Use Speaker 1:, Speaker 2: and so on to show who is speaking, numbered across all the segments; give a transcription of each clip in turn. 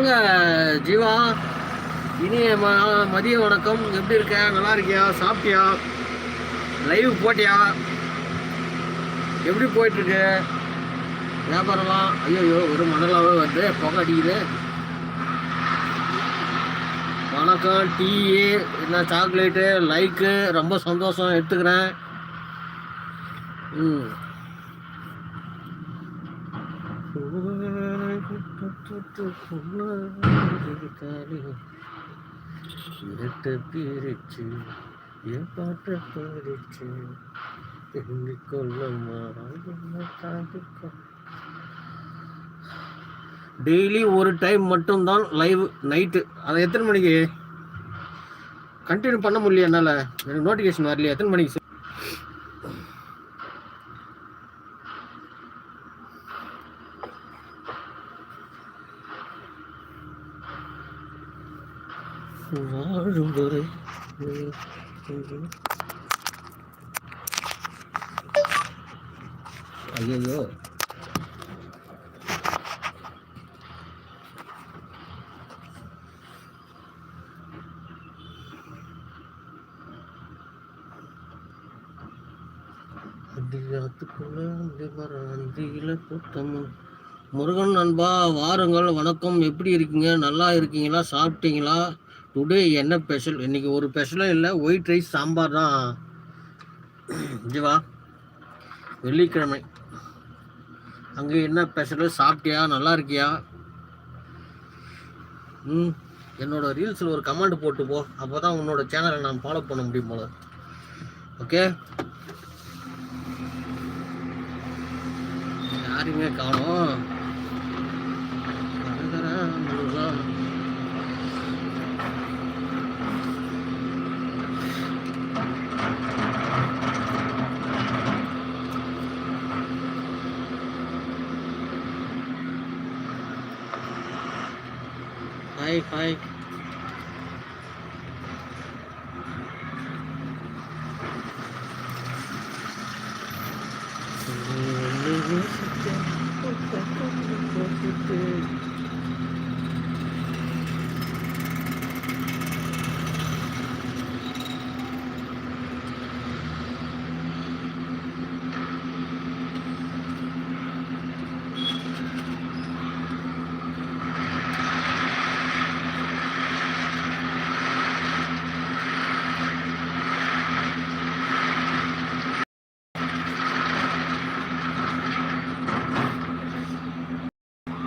Speaker 1: வாங்க ஜீவா. இனிய ம மதிய வணக்கம். எப்படி இருக்க? நல்லா இருக்கியா? சாப்பிட்டியா? லைவ் போட்டியா? எப்படி போயிட்டுருக்கு? வியாபாரம்லாம்? ஐயோ ஒரு மணலாகவே வருது. புகை அடிக்குது. வணக்கம் டீ என்ன சாக்லேட்டு லைக்கு ரொம்ப சந்தோஷம். எடுத்துக்கிறேன். ம். இருட்ட பிரிச்சு என் பாட்ட பறிச்சு எண்ணிக்கொள்ளமா டெய்லி ஒரு டைம் மட்டும்தான் லைவ் நைட்டு. அதை எத்தனை மணிக்கு? கண்டினியூ பண்ண முடியல என்னால்? எனக்கு நோட்டிஃபிகேஷன் வரலையா? எத்தனை மணிக்கு வாழும் வரை ஐயோ முருகன் நண்பா வாருங்கள். வணக்கம். எப்படி இருக்கீங்க? நல்லா இருக்கீங்களா? சாப்பிட்டீங்களா? டுடே என்ன ஸ்பெஷல் இன்னைக்கு ஒரு ஸ்பெஷலும் இல்லை ஒயிட் ரைஸ் சாம்பார் தான். ஜீவா வெள்ளிக்கிழமை. அங்கே என்ன ஸ்பெஷலு சாப்பிட்டியா? நல்லா இருக்கியா? ம் என்னோட ரீல்ஸில் ஒரு கமெண்ட் போட்டு போ. அப்போ தான் உன்னோட சேனலை நான் ஃபாலோ பண்ண முடியும் போல. ஓகே யாருமே காணும். ஹாய் ஹாய்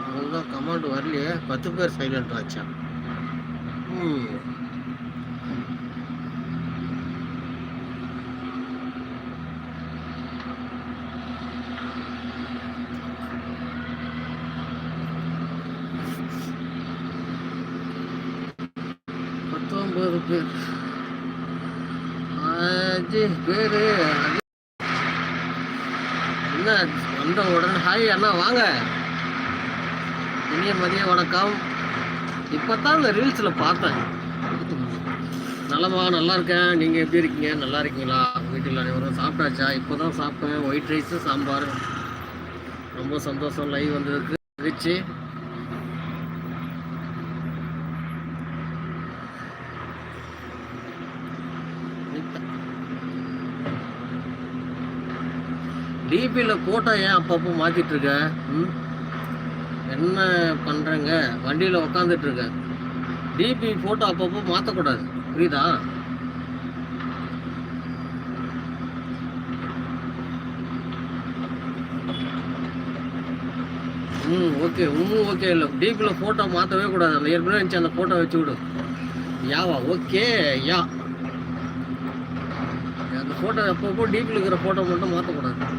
Speaker 1: அவ்வளோதான் கமாண்ட் வரலையே பத்து பேர் சைலண்ட் ஆச்சா பத்தொன்பது பேர். அஞ்சு பேரு. என்ன வந்த உடனே ஹாய் அண்ணா வாங்க. இனிய மதிய வணக்கம். இப்போ தான் இந்த ரீல்ஸில் பார்த்தேன். நலமா நல்லா இருக்கேன். நீங்கள் எப்படி இருக்கீங்க? நல்லா இருக்கீங்களா? வீட்டில் அனைவரும் சாப்பிட்டாச்சா? இப்போ தான் சாப்பிட்டேன். White rice sambar. ரொம்ப சந்தோஷம். லைவ் வந்ததுக்கு மகிழ்ச்சி. டிபியில் கோட்டை ஏன் அப்பப்போ மாற்றிட்டு இருக்க? ம்? என்ன பண்ணுறேங்க வண்டியில் உக்காந்துட்டு டிபி ஃபோட்டோ அப்பப்போ மாற்றக்கூடாது புரியுதா? ம் ஓகே உம்மும் ஓகே இல்லை டிபியில் ஃபோட்டோ மாற்றவே கூடாது. அந்த ஏற்கனவே இருந்துச்சு அந்த ஃபோட்டோ வச்சு விடு. யாவா ஓகே யா. அந்த ஃபோட்டோ எப்பப்போ டிபியில் இருக்கிற ஃபோட்டோ மட்டும் மாற்றக்கூடாது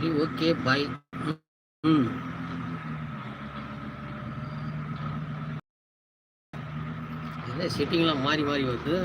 Speaker 1: சரி ஓகே பாய் ம். என்ன செட்டிங்லாம் மாறி மாறி வருது.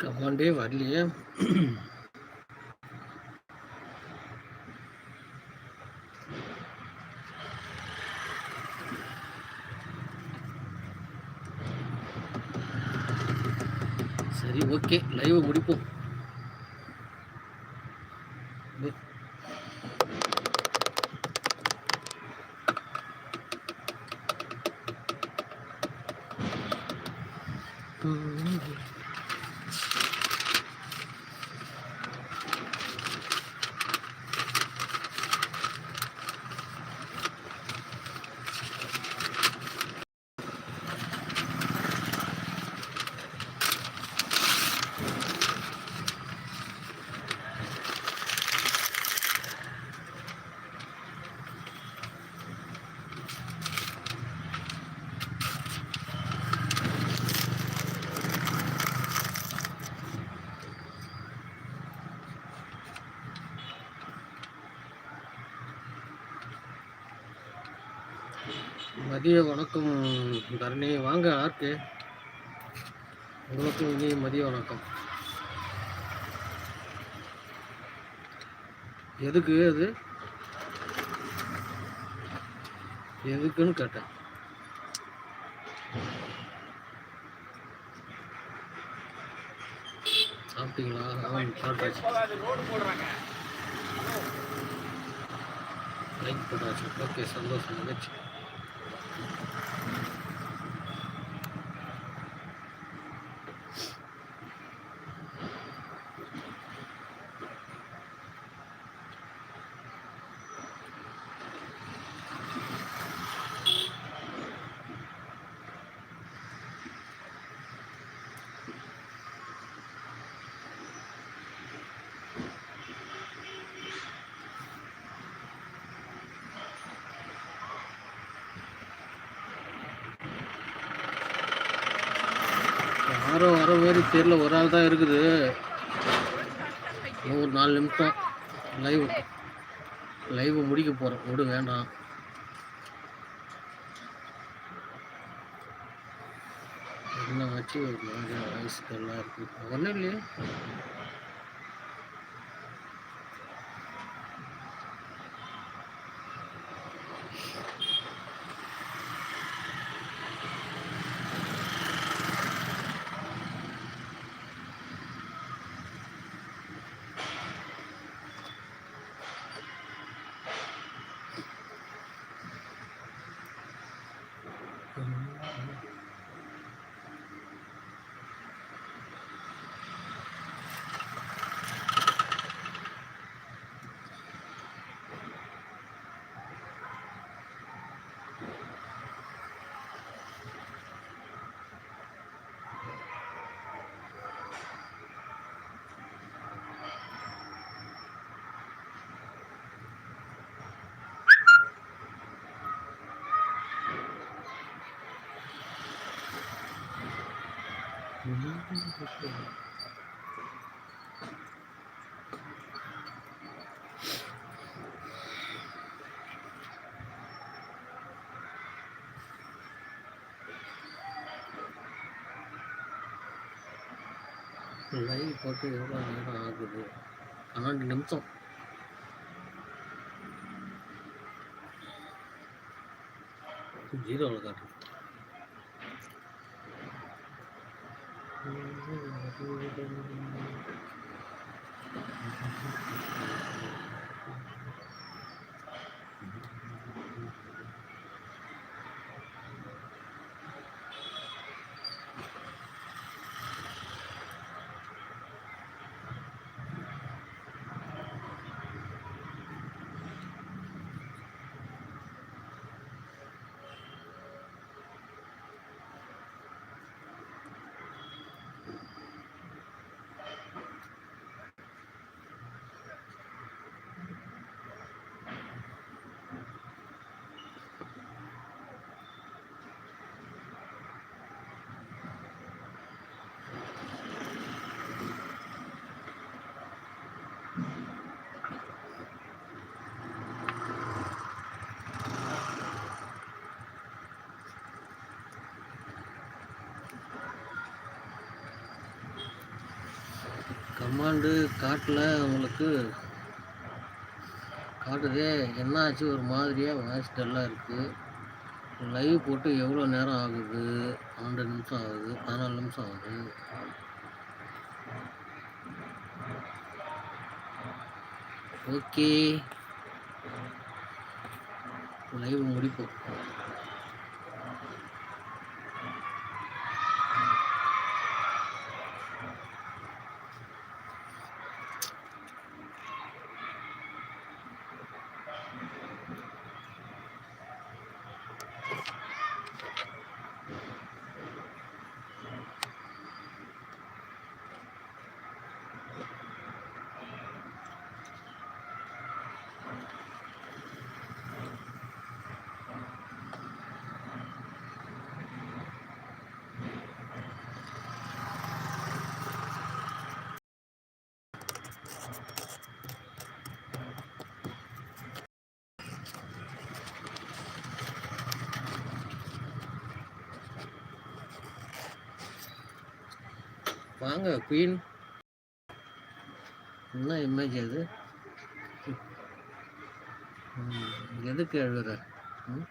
Speaker 1: கமாண்டே வரலையே. சரி ஓகே. லைவ் முடிப்போம். மதிய வணக்கம் தரணி. வாங்க ஆர்க்கு உங்களுக்கும் இனி மதிய வணக்கம். எதுக்கு அது? எதுக்குன்னு கேட்டேன். சாப்பிட்டீங்களா? சாப்பிட்டாச்சு. லைக் போட்டாச்சு. ஓகே சந்தோஷம் நினைச்சு யாரோ வர மாதிரி தெரியல. ஒரு ஆள் தான் இருக்குது. ஒரு நாலு நிமிஷம். லைவ் லைவ் முடிக்க போகிறோம் விடு வேண்டாம். என்ன வச்சு வயசுக்கெல்லாம் இருக்குது ஒன்றும் இல்லையே. லைவ் போட்டு எவ்வளோ நேரம் ஆகுது பன்னெண்டு நிமிஷம் ஜீரோவில் காட்டு கமாண்டு காட்டில் உங்களுக்கு காட்டுதே என்னாச்சு? ஒரு மாதிரியாக வாய்ஸ் டல்லாக இருக்குது லைவ் போட்டு எவ்வளோ நேரம் ஆகுது? பன்னெண்டு நிமிஷம் ஆகுது பதினாலு நிமிஷம் ஆகுது. ஓகே லைவ் முடிப்போம். வாங்க குயின் என்ன இமேஜ் அது? எதுக்கு எழுதுற? ம்?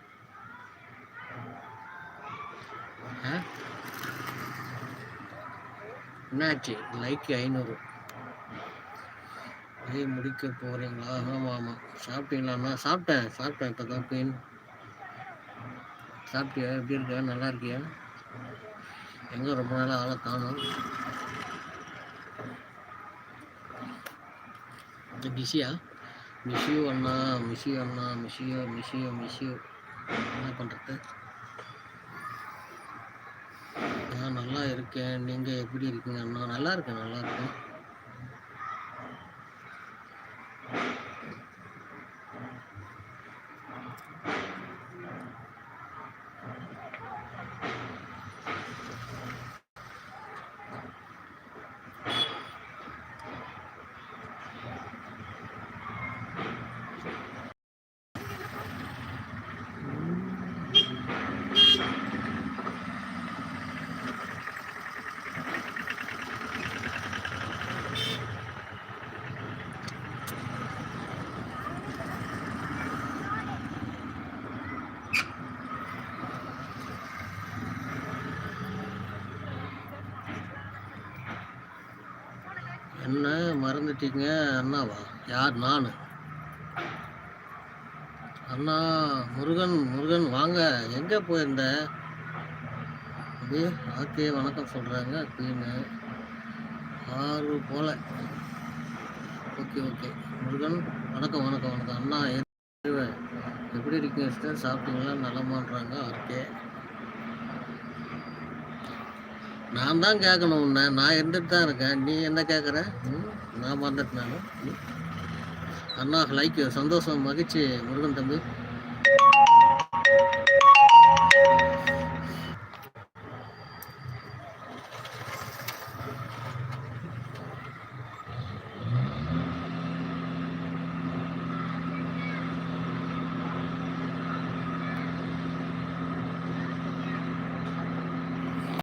Speaker 1: ஆ? என்னாச்சு? லைக் ஐநூறு. அதே முடிக்க போகிறீங்களா ஆமாம் ஆமாம் சாப்பிட்டீங்களாண்ணா சாப்பிட்டேன். சாப்பிட்டேன் இப்போ தான் குயின் சாப்பிட்டியா? எப்படி இருக்கியா நல்லா இருக்கியா? எங்கே ரொம்ப நாளாக ஆளை காணும். பிஸியா மிஸ்யூ அண்ணா miss you Anna miss you miss you miss you என்ன பண்ணுறது நான் நல்லா இருக்கேன். நீங்கள் எப்படி இருக்கீங்க அண்ணா? நல்லா இருக்கேன் நல்லா இருக்கேன். என்ன மறந்துட்டீங்க? அண்ணாவா? யார்? நான். அண்ணா முருகன் முருகன் வாங்க. எங்கே போயிருந்த? அப்படியே ஆக்கே வணக்கம் சொல்கிறாங்க குயின்னு ஆறு போல. Okay okay. முருகன் வணக்கம் வணக்கம் வணக்கம். அண்ணா எப்படி இருக்கீங்க சார் சாப்பிட்டீங்களா? நலமான்றாங்க ஓகே நான் தான் கேட்கணும் உன்னை. நான் இருந்துட்டு தான் இருக்கேன். நீ என்ன கேட்குற? ம் நான் வந்துட்டு நான். அண்ணா லைக் சந்தோஷம் மகிழ்ச்சி முருகன் தம்பி.